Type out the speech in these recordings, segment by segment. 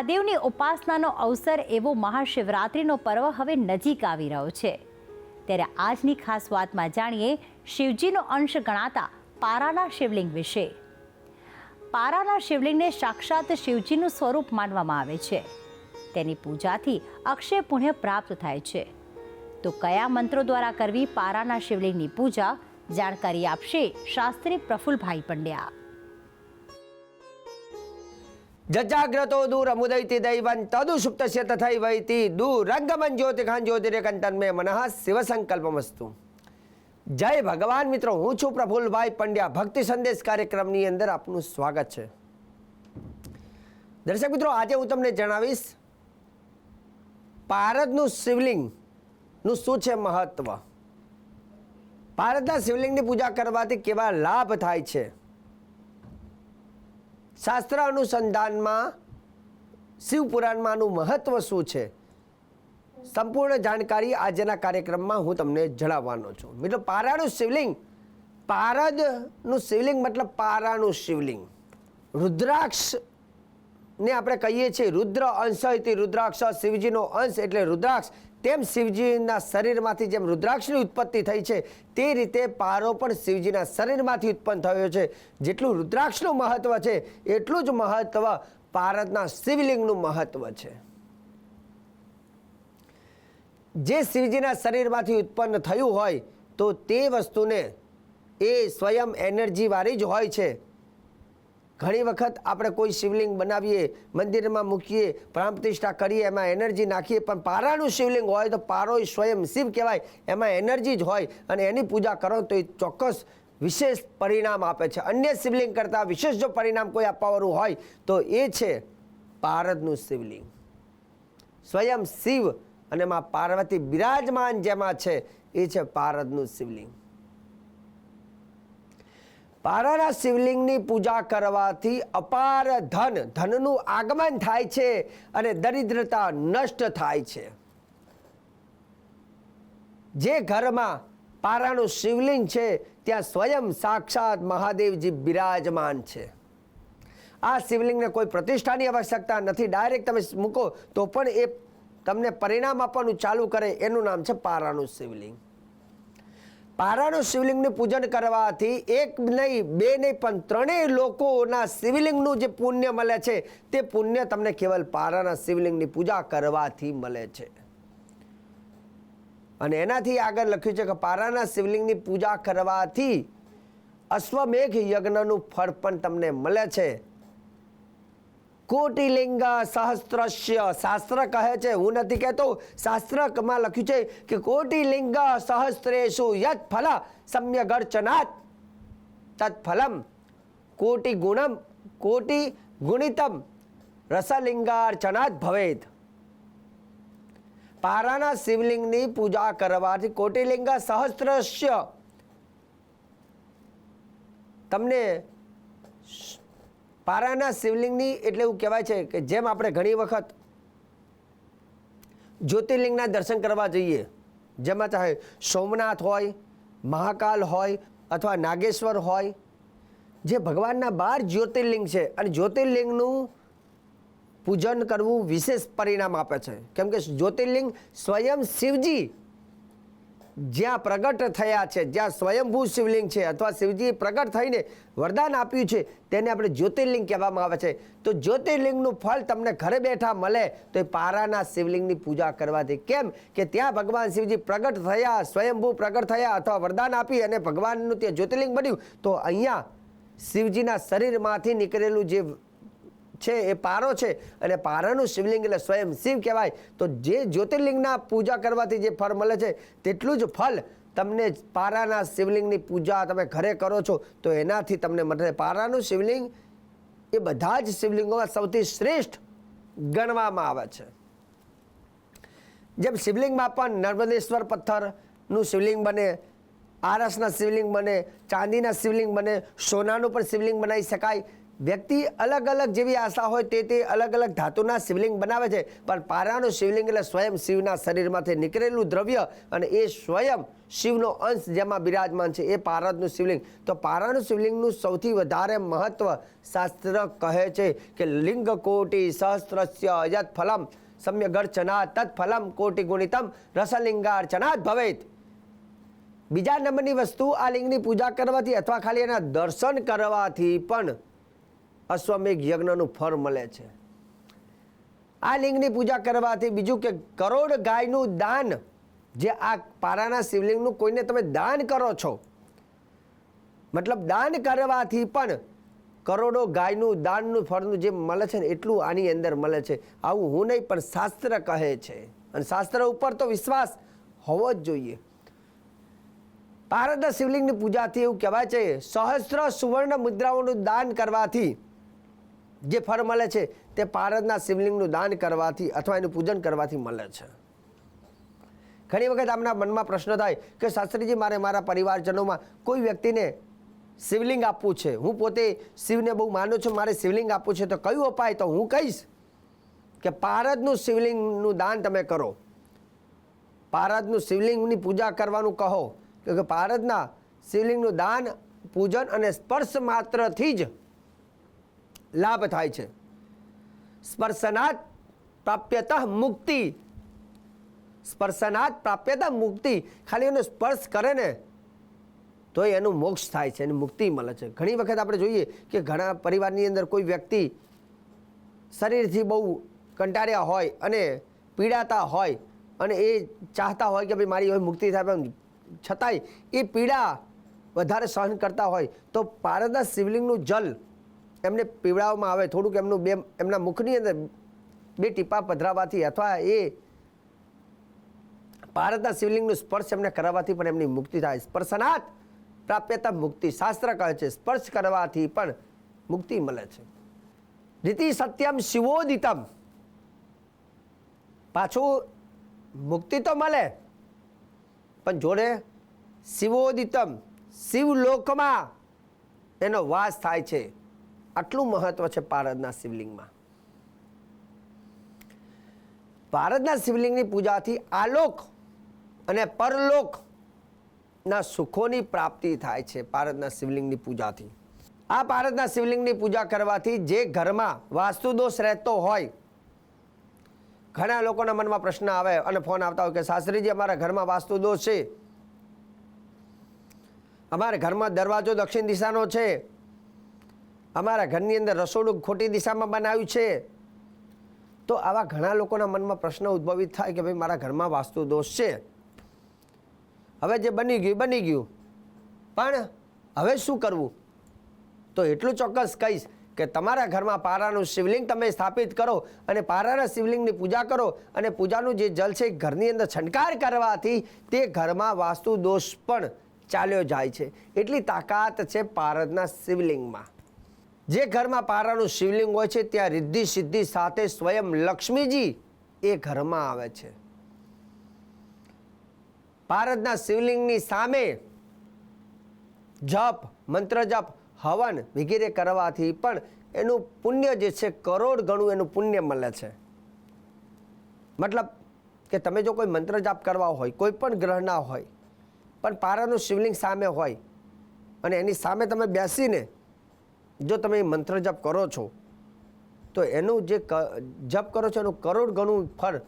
મહાદેવની ઉપાસનાનો અવસર એવો મહાશિવરાત્રિનો પર્વ હવે નજીક આવી રહ્યો છે. ત્યારે આજની ખાસ વાતમાં જાણીએ શિવજીનો અંશ ગણાતા પારાના શિવલિંગ વિશે. પારાના શિવલિંગને સાક્ષાત શિવજીનું સ્વરૂપ માનવામાં આવે છે. તેની પૂજાથી અક્ષય પુણ્ય પ્રાપ્ત થાય છે. તો કયા મંત્રો દ્વારા કરવી પારાના શિવલિંગની પૂજા? જાણકારી આપશે શાસ્ત્રી પ્રફુલભાઈ પંડ્યા. જજાગ્રતો દૂરમુદૈતિ દૈવન તદુ સુપ્તસ્ય તથૈવૈતિ દૂરંગમન જ્યોતિખાન જ્યોતિરેકંતન મે મનઃ શિવ સંકલ્પમસ્તુ જય ભગવાન મિત્રો હું છું પ્રફુલભાઈ પંડ્યા ભક્તિ સંદેશ કાર્યક્રમની અંદર આપનું સ્વાગત છે દર્શક મિત્રો આજે હું તમને જણાવીશ ભારતનું શિવલિંગનું શું છે મહત્વ ભારતના શિવલિંગની પૂજા કરવાથી કેવા લાભ થાય છે શાસ્ત્ર અનુસંધાનમાં શિવપુરાણમાંનું મહત્વ શું છે? સંપૂર્ણ જાણકારી આજના કાર્યક્રમમાં હું તમને જણાવવાનો છું. મિત્રો પારાનું શિવલિંગ, પારદનું શિવલિંગ મતલબ પારાનું શિવલિંગ. રુદ્રાક્ષ ને આપણે કહીએ છીએ, રુદ્ર અંશ રુદ્રાક્ષ, શિવજીનો અંશ એટલે રુદ્રાક્ષ. તેમ શિવજીના શરીરમાંથી જેમ રુદ્રાક્ષની ઉત્પત્તિ થઈ છે, તે રીતે પારો પણ શિવજીના શરીરમાંથી ઉત્પન્ન થયો છે. જેટલું રુદ્રાક્ષનું મહત્વ છે, એટલું જ મહત્વ પારદના શિવલિંગનું મહત્વ છે. જે શિવજીના શરીરમાંથી ઉત્પન્ન થયું હોય, તો તે વસ્તુને એ સ્વયં એનર્જીવાળી જ હોય છે. ઘણી વખત આપણે કોઈ શિવલિંગ બનાવીએ, મંદિરમાં મૂકીએ પ્રાણ પ્રતિષ્ઠા કરીએ, એમાં એનર્જી નાખીએ, પણ પારાનું શિવલિંગ હોય તો પારો સ્વયં શિવ કહેવાય, એમાં એનર્જી જ હોય અને એની પૂજા કરો તો એ ચોક્કસ વિશેષ પરિણામ આપે છે. અન્ય શિવલિંગ કરતાં વિશેષ જો પરિણામ કોઈ આપવાવાળું હોય તો એ છે પારદનું શિવલિંગ. સ્વયં શિવ અને માં પાર્વતી બિરાજમાન જેમાં છે, એ છે પારદનું શિવલિંગ. પારાના શિવલિંગની પૂજા કરવાથી અપાર ધન, ધનનું આગમન થાય છે અને દરિદ્રતા નષ્ટ થાય છે. જે ઘરમાં પારાનું શિવલિંગ છે, ત્યાં સ્વયં સાક્ષાત મહાદેવજી બિરાજમાન છે. આ શિવલિંગને કોઈ પ્રતિષ્ઠાની આવશ્યકતા નથી. ડાયરેક્ટ તમે મૂકો તો પણ એ તમને પરિણામ આપવાનું ચાલુ કરે, એનું નામ છે પારાનું શિવલિંગ. પારાનું શિવલિંગનું પૂજન કરવાથી એક નહીં, બે નહીં, પણ ત્રણેય લોકોના શિવલિંગનું જે પુણ્ય મળે છે, તે પુણ્ય તમને કેવલ પારાના શિવલિંગની પૂજા કરવાથી મળે છે. અને એનાથી આગળ લખ્યું છે કે પારાના શિવલિંગની પૂજા કરવાથી અશ્વમેઘ યજ્ઞનું ફળ પણ તમને મળે છે. કોટિલિંગ સહસ્ત્રસ્ય શાસ્ત્ર કહે છે, હું નથી કહેતો, શાસ્ત્રમાં લખ્યું છે કે કોટિલિંગ સહસ્ત્રેશુ યત ફલ સમ્યગર્ચનાત તત્ફલમ. કોટિ ગુણમ, કોટિ ગુણિતમ રસલિંગાર્ચનાત ભવેદ. પારાના શિવલિંગની પૂજા કરવાથી કોટિલિંગ સહસ્ત્રસ્ય તમને પારાના શિવલિંગની એટલે એવું કહેવાય છે કે જેમ આપણે ઘણી વખત જ્યોતિર્લિંગના દર્શન કરવા જઈએ, જેમાં ચાહે સોમનાથ હોય, મહાકાલ હોય અથવા નાગેશ્વર હોય, જે ભગવાનના બાર જ્યોતિર્લિંગ છે અને જ્યોતિર્લિંગનું પૂજન કરવું વિશેષ પરિણામ આપે છે. કેમ કે જ્યોતિર્લિંગ સ્વયં શિવજી જ્યાં પ્રગટ થયા છે, જ્યાં સ્વયંભૂ શિવલિંગ છે અથવા શિવજીએ પ્રગટ થઈને વરદાન આપ્યું છે, તેને આપણે જ્યોતિર્લિંગ કહેવામાં આવે છે. તો જ્યોતિર્લિંગનું ફળ તમને ઘરે બેઠા મળે તો એ પારાના શિવલિંગની પૂજા કરવાથી. કેમ? કે ત્યાં ભગવાન શિવજી પ્રગટ થયા, સ્વયંભૂ પ્રગટ થયા અથવા વરદાન આપી અને ભગવાનનું ત્યાં જ્યોતિર્લિંગ બન્યું. તો અહીંયા શિવજીના શરીરમાંથી નીકળેલું જે છે, એ પારો છે. અને પારાનું શિવલિંગ એટલે સ્વયં શિવ કહેવાય. તો જે જ્યોતિર્લિંગના પૂજા કરવાથી જે ફળ મળે છે, તેટલું જ ફળ તમને પારાના શિવલિંગની પૂજા તમે ઘરે કરો છો, તો એનાથી તમને મળે પારાનું શિવલિંગ એ બધા જ શિવલિંગોમાં સૌથી શ્રેષ્ઠ ગણવામાં આવે છે. જેમ શિવલિંગમાં પણ નર્મદેશ્વર પથ્થરનું શિવલિંગ બને, આરસના શિવલિંગ બને, ચાંદીના શિવલિંગ બને, સોનાનું પણ શિવલિંગ બનાવી શકાય. વ્યક્તિ અલગ અલગ જેવી આશા હોય તે તે અલગ અલગ ધાતુના શિવલિંગ બનાવે છે. પણ પારાનું શિવલિંગ એટલે સ્વયં શિવના શરીરમાંથી નીકળેલું દ્રવ્ય અને એ સ્વયં શિવનો અંશ જેમાં બિરાજમાન છે એ પારદનું શિવલિંગ. તો પારાનું શિવલિંગનું સૌથી વધારે મહત્વ શાસ્ત્ર કહે છે કે લિંગ કોટી સહસ્ત્રસ્ય અયત ફલમ સમ્યગર્ચના તત્ ફલમ કોટી ગુણિતમ રસલિંગાર્ચનાત ભવેત. બીજા નંબરની વસ્તુ આ લિંગની પૂજા કરવાથી અથવા ખાલી એના દર્શન કરવાથી પણ અશ્વમેઘ યજ્ઞનું ફળ મળે છે. આ લિંગની પૂજા કરવાથી બીજું કે કરોડ ગાયનું દાન, જે આ પારાના શિવલિંગનું કોઈને તમે દાન કરો છો. મતલબ દાન કરવાથી પણ કરોડો ગાયનું દાનનું ફળનું જે મળે છે ને એટલું આની અંદર મળે છે. આવું હું નહીં, પણ શાસ્ત્ર કહે છે. અને શાસ્ત્ર ઉપર તો વિશ્વાસ હોવો જ જોઈએ. પારદ શિવલિંગની પૂજાથી એવું કહેવાય છે, સહસ્ત્ર સુવર્ણ મુદ્રાઓનું દાન કરવાથી જે ફળ મળે છે, તે પારદના શિવલિંગનું દાન કરવાથી અથવા એનું પૂજન કરવાથી મળે છે. ઘણી વખત આપણા મનમાં પ્રશ્ન થાય કે શાસ્ત્રીજી, મારે મારા પરિવારજનોમાં કોઈ વ્યક્તિને શિવલિંગ આપવું છે? હું પોતે શિવને બહુ માનું છું, મારે શિવલિંગ આપવું છે, તો કયું અપાય? તો હું કહીશ કે પારદનું શિવલિંગનું દાન તમે કરો. પારદનું શિવલિંગની પૂજા કરવાનું કહો. કે પારદના શિવલિંગનું દાન, પૂજન અને સ્પર્શ માત્રથી જ લાભ થાય છે. સ્પર્શનાથ પ્રાપ્યત મુક્તિ. સ્પર્શનાથ પ્રાપ્યતા મુક્તિ. ખાલી એનો સ્પર્શ કરે ને, તો એનું મોક્ષ થાય છે, એની મુક્તિ મળે છે. ઘણી વખત આપણે જોઈએ કે ઘણા પરિવારની અંદર કોઈ વ્યક્તિ શરીરથી બહુ કંટાળ્યા હોય અને પીડાતા હોય અને એ ચાહતા હોય કે ભાઈ મારી હવે મુક્તિ થાય છતાંય એ પીડા વધારે સહન કરતા હોય, તો પારદા શિવલિંગનું જલ એમને પીવડાવવામાં આવે, થોડુંક એમનું બે, એમના મુખની અંદર બે ટીપા પધરાવવાથી અથવા એ ભારતના શિવલિંગનું સ્પર્શ એમને કરાવવાથી પણ એમની મુક્તિ થાય. સ્પર્શનાથ પ્રાપ્યતા મુક્તિ. શાસ્ત્ર કહે છે, સ્પર્શ કરવાથી પણ મુક્તિ મળે છે. રીતિ સત્યમ શિવોદિતમ. પાછું મુક્તિ તો મળે, પણ જોડે શિવોદિતમ, શિવલોકમાં એનો વાસ થાય છે. આટલું મહત્વ છે પારદના શિવલિંગમાં. ભારતના શિવલિંગની પૂજાથી આલોક અને પરલોક ના સુખોની પ્રાપ્તિ થાય છે પારદના શિવલિંગની પૂજાથી. આ પારદના શિવલિંગની પૂજા કરવાથી જે ઘરમાં વાસ્તુ દોષ રહેતો હોય, ઘણા લોકોના મનમાં પ્રશ્ન આવે અને ફોન આવતા હોય કે શાસ્ત્રીજી અમારા ઘરમાં વાસ્તુ દોષ છે. અમારા ઘરમાં દરવાજો દક્ષિણ દિશાનો છે. અમારા ઘરની અંદર રસોડું ખોટી દિશામાં બનાવ્યું છે. તો આવા ઘણા લોકોના મનમાં પ્રશ્ન ઉદ્ભવિત થાય કે ભાઈ, મારા ઘરમાં વાસ્તુ દોષ છે. હવે જે બની ગયું બની ગયું. પણ હવે શું કરવું? તો એટલું ચોક્કસ કહીશ કે તમારા ઘરમાં પારાનું શિવલિંગ તમે સ્થાપિત કરો અને પારાના શિવલિંગની પૂજા કરો અને પૂજાનું જે જલ છે ઘરની અંદર છંટકાર કરવાથી તે ઘરમાં વાસ્તુ દોષ પણ ચાલ્યો જાય છે. એટલી તાકાત છે પારદના શિવલિંગમાં. જે ઘરમાં પારાનું શિવલિંગ હોય છે, ત્યાં રિદ્ધિ સિદ્ધિ સાથે સ્વયં લક્ષ્મીજી એ ઘરમાં આવે છે. પારદના શિવલિંગની સામે જપ, મંત્ર જપ, હવન વગેરે કરવાથી પણ એનું પુણ્ય જે છે, કરોડ ગણું એનું પુણ્ય મળે છે. મતલબ કે તમે જો કોઈ મંત્ર જાપ કરવા હોય, કોઈ પણ ગ્રહના હોય, પણ પારાનું શિવલિંગ સામે હોય અને એની સામે તમે બેસીને જો તમે મંત્ર જપ કરો છો, તો એનું જે જપ કરો છો એનું કરોડ ગણું ફળ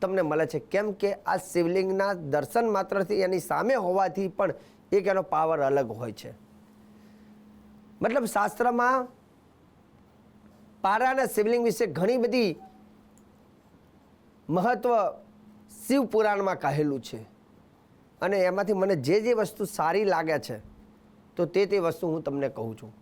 તમને મળે છે. કેમ કે આ શિવલિંગના દર્શન માત્રથી એની સામે હોવાથી પણ એક એનો પાવર અલગ હોય છે. મતલબ શાસ્ત્રમાં પારાના શિવલિંગ વિશે ઘણી બધી મહત્વ શિવ પુરાણમાં કહેલું છે. અને એમાંથી મને જે જે વસ્તુ સારી લાગે છે, તો તે તે વસ્તુ હું તમને કહું છું.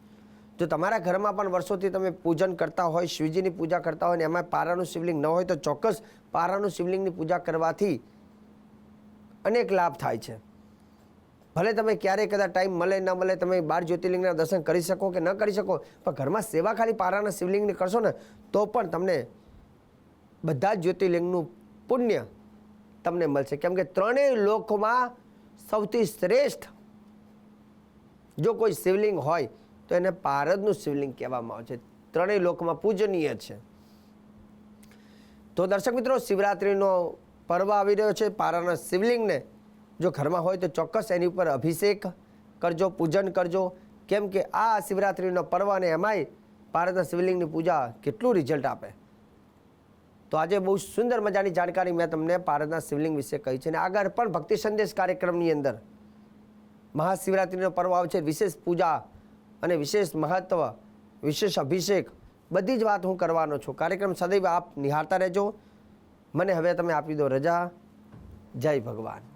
જો તમારા ઘરમાં પણ વર્ષોથી તમે પૂજન કરતા હોય, શિવજીની પૂજા કરતા હોય ને એમાં પારાનું શિવલિંગ ન હોય તો ચોક્કસ પારાનું શિવલિંગની પૂજા કરવાથી અનેક લાભ થાય છે. ભલે તમે ક્યારેય કદાચ ટાઈમ મળે, ન મળે, તમે બાર જ્યોતિર્લિંગના દર્શન કરી શકો કે ન કરી શકો, પણ ઘરમાં સેવા ખાલી પારાના શિવલિંગની કરશો ને, તો પણ તમને બધા જ જ્યોતિર્લિંગનું પુણ્ય તમને મળશે. કેમ કે ત્રણેય લોકમાં સૌથી શ્રેષ્ઠ જો કોઈ શિવલિંગ હોય તો એને પારદનું શિવલિંગ કહેવામાં આવે છે. ત્રણેય લોકમાં પૂજનીય છે. તો દર્શક મિત્રો, શિવરાત્રિનો પર્વ આવી રહ્યો છે. પારાના શિવલિંગને જો ઘરમાં હોય તો ચોક્કસ એની ઉપર અભિષેક કરજો, પૂજન કરજો. કેમ કે આ શિવરાત્રિનો પર્વ અને એમાંય પારદના શિવલિંગની પૂજા કેટલું રિઝલ્ટ આપે. તો આજે બહુ સુંદર મજાની જાણકારી મેં તમને પારદના શિવલિંગ વિશે કહી છે. અને આગળ પણ ભક્તિ સંદેશ કાર્યક્રમની અંદર મહાશિવરાત્રિનો પર્વ આવે છે. વિશેષ પૂજા અને વિશેષ મહત્વ, વિશેષ અભિષેક, બધી જ વાત હું કરવાનો છું. કાર્યક્રમ સદૈવ આપ નિહાળતા રહેજો. મને હવે તમે આપી દો રજા. જય ભગવાન.